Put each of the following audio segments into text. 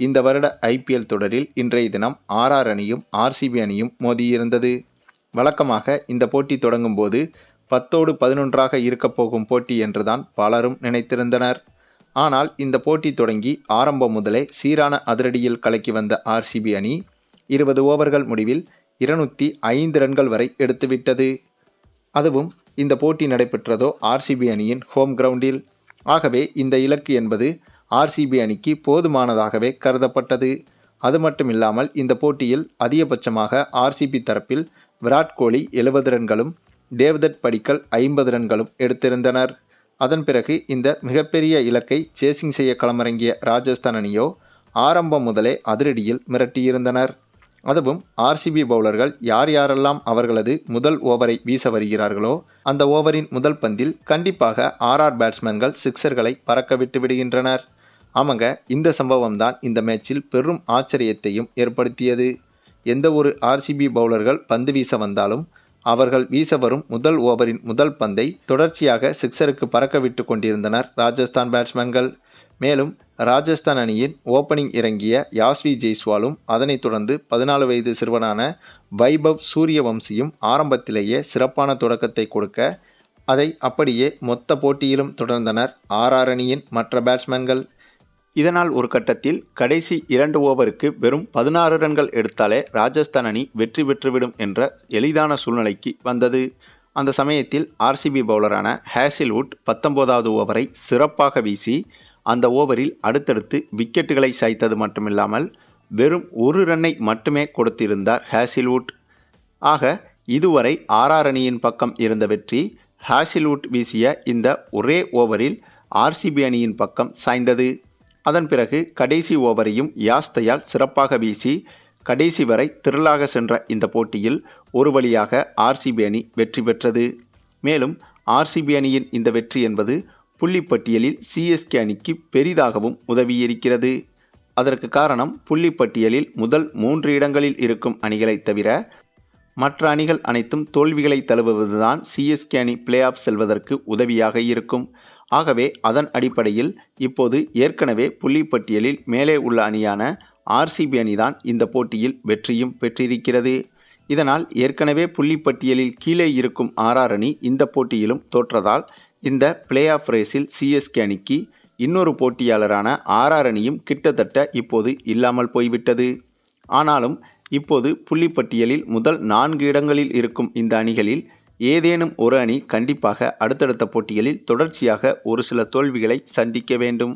இந்த வருட ஐபிஎல் தொடரில் இன்றைய தினம் ஆர்ஆர் அணியும் ஆர்சிபி அணியும் மோதியிருந்தது. வழக்கமாக இந்த போட்டி தொடங்கும் போது பத்தோடு பதினொன்றாக இருக்கப் போகும் போட்டி என்றுதான் பலரும் நினைத்திருந்தனர். ஆனால் இந்த போட்டி தொடங்கி ஆரம்பம் முதலே சீரான அதிரடியில் கலக்கி வந்த ஆர்சிபி அணி இருபது ஓவர்கள் முடிவில் இருநூற்றி ஐந்து ரன்கள் வரை எடுத்துவிட்டது. அதுவும் இந்த போட்டி நடைபெற்றதோ ஆர்சிபி அணியின் ஹோம் கிரவுண்டில். ஆகவே இந்த இலக்கு என்பது ஆர்சிபி அணிக்கு போதுமானதாகவே கருதப்பட்டது. அது மட்டும் இல்லாமல் இந்த போட்டியில் அதிகபட்சமாக ஆர்சிபி தரப்பில் விராட் கோலி எழுபது ரன்களும் தேவ்தத் படிக்கல் ஐம்பது ரன்களும் எடுத்திருந்தனர். அதன் பிறகு இந்த மிகப்பெரிய இலக்கை சேசிங் செய்ய களமிறங்கிய ராஜஸ்தான் அணியோ ஆரம்பம் முதலே அதிரடியில் மிரட்டியிருந்தனர். அதுவும் ஆர்சிபி பவுலர்கள் யார் யாரெல்லாம் அவர்களது முதல் ஓவரை வீச வருகிறார்களோ அந்த ஓவரின் முதல் பந்தில் கண்டிப்பாக ஆர்ஆர் பேட்ஸ்மேன்கள் சிக்சர்களை பறக்க விட்டு விடுகின்றனர். ஆமாங்க இந்த சம்பவம் தான் இந்த மேட்சில் பெரும் ஆச்சரியத்தையும் ஏற்படுத்தியது. எந்த ஒரு ஆர்சிபி பவுலர்கள் பந்து வீச வந்தாலும் அவர்கள் வீச வரும் முதல் ஓவரின் முதல் பந்தை தொடர்ச்சியாக சிக்ஸருக்கு பறக்க விட்டு கொண்டிருந்தனர் ராஜஸ்தான் பேட்ஸ்மேன்கள். மேலும் ராஜஸ்தான் அணியின் ஓப்பனிங் இறங்கிய யாஸ்வி ஜெய்ஸ்வாலும் அதனைத் தொடர்ந்து பதினாலு வயது சிறுவனான வைபவ் சூரியவம்சியும் ஆரம்பத்திலேயே சிறப்பான தொடக்கத்தை கொடுக்க அதை அப்படியே மொத்த போட்டியிலும் தொடர்ந்தனர் ஆர் ஆர் அணியின் மற்ற பேட்ஸ்மேன்கள். இதனால் ஒரு கட்டத்தில் கடைசி இரண்டு ஓவருக்கு வெறும் பதினாறு ரன்கள் எடுத்தாலே ராஜஸ்தான் அணி வெற்றி பெற்றுவிடும் என்ற எளிதான சூழ்நிலைக்கு வந்தது. அந்த சமயத்தில் ஆர்சிபி பவுலரான ஹேசில்வுட் பத்தொன்பதாவது ஓவரை சிறப்பாக வீசி அந்த ஓவரில் அடுத்தடுத்து விக்கெட்டுகளை சாய்த்தது மட்டுமில்லாமல் வெறும் ஒரு ரன்னை மட்டுமே கொடுத்திருந்தார் ஹேசில்வுட். ஆக இதுவரை ஆறார் அணியின் பக்கம் இருந்த வெற்றி ஹேசில்வுட் வீசிய இந்த ஒரே ஓவரில் ஆர்சிபி அணியின் பக்கம் சாய்ந்தது. அதன் பிறகு கடைசி ஓவரையும் யாஸ்தையால் சிறப்பாக வீசி கடைசி வரை திரளாக சென்ற இந்த போட்டியில் ஒரு வழியாக ஆர்சிபி அணி வெற்றி பெற்றது. மேலும் ஆர்சிபி அணியின் இந்த வெற்றி என்பது புள்ளிப்பட்டியலில் சிஎஸ்கே அணிக்கு பெரிதாகவும் உதவியிருக்கிறது. அதற்கு காரணம் புள்ளிப்பட்டியலில் முதல் மூன்று இடங்களில் இருக்கும் அணிகளைத் தவிர மற்ற அணிகள் அனைத்தும் தோல்விகளை தழுவுவதுதான் சிஎஸ்கே அணி பிளே ஆஃப் செல்வதற்கு உதவியாக இருக்கும். ஆகவே அதன் அடிப்படையில் இப்போது ஏற்கனவே புள்ளிப்பட்டியலில் மேலே உள்ள அணியான ஆர்சிபி அணிதான் இந்த போட்டியில் வெற்றியும் பெற்றிருக்கிறது. இதனால் ஏற்கனவே புள்ளிப்பட்டியலில் கீழே இருக்கும் ஆர்ஆர் அணி இந்த போட்டியிலும் தோற்றதால் இந்த பிளே ஆஃப் ரேஸில் சிஎஸ்கே அணிக்கு இன்னொரு போட்டியாளரான ஆர்ஆர் அணியும் கிட்டத்தட்ட இப்போது இல்லாமல் போய்விட்டது. ஆனாலும் இப்போது புள்ளிப்பட்டியலில் முதல் நான்கு இடங்களில் இருக்கும் இந்த அணிகளில் ஏதேனும் ஒரு அணி கண்டிப்பாக அடுத்தடுத்த போட்டிகளில் தொடர்ச்சியாக ஒரு சில தோல்விகளை சந்திக்க வேண்டும்.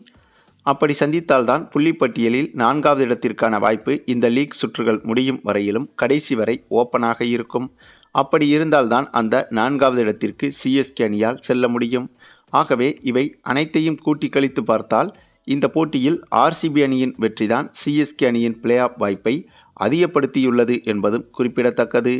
அப்படி சந்தித்தால்தான் புள்ளிப்பட்டியலில் நான்காவது இடத்திற்கான வாய்ப்பு இந்த லீக் சுற்றுகள் முடியும் வரையிலும் கடைசி வரை ஓப்பனாக இருக்கும். அப்படி இருந்தால்தான் அந்த நான்காவது இடத்திற்கு சிஎஸ்கே அணியால் செல்ல முடியும். ஆகவே இவை அனைத்தையும் கூட்டி கழித்து பார்த்தால் இந்த போட்டியில் ஆர்சிபி அணியின் வெற்றிதான் சிஎஸ்கே அணியின் பிளே ஆஃப் வாய்ப்பை அதிகப்படுத்தியுள்ளது என்பதும் குறிப்பிடத்தக்கது.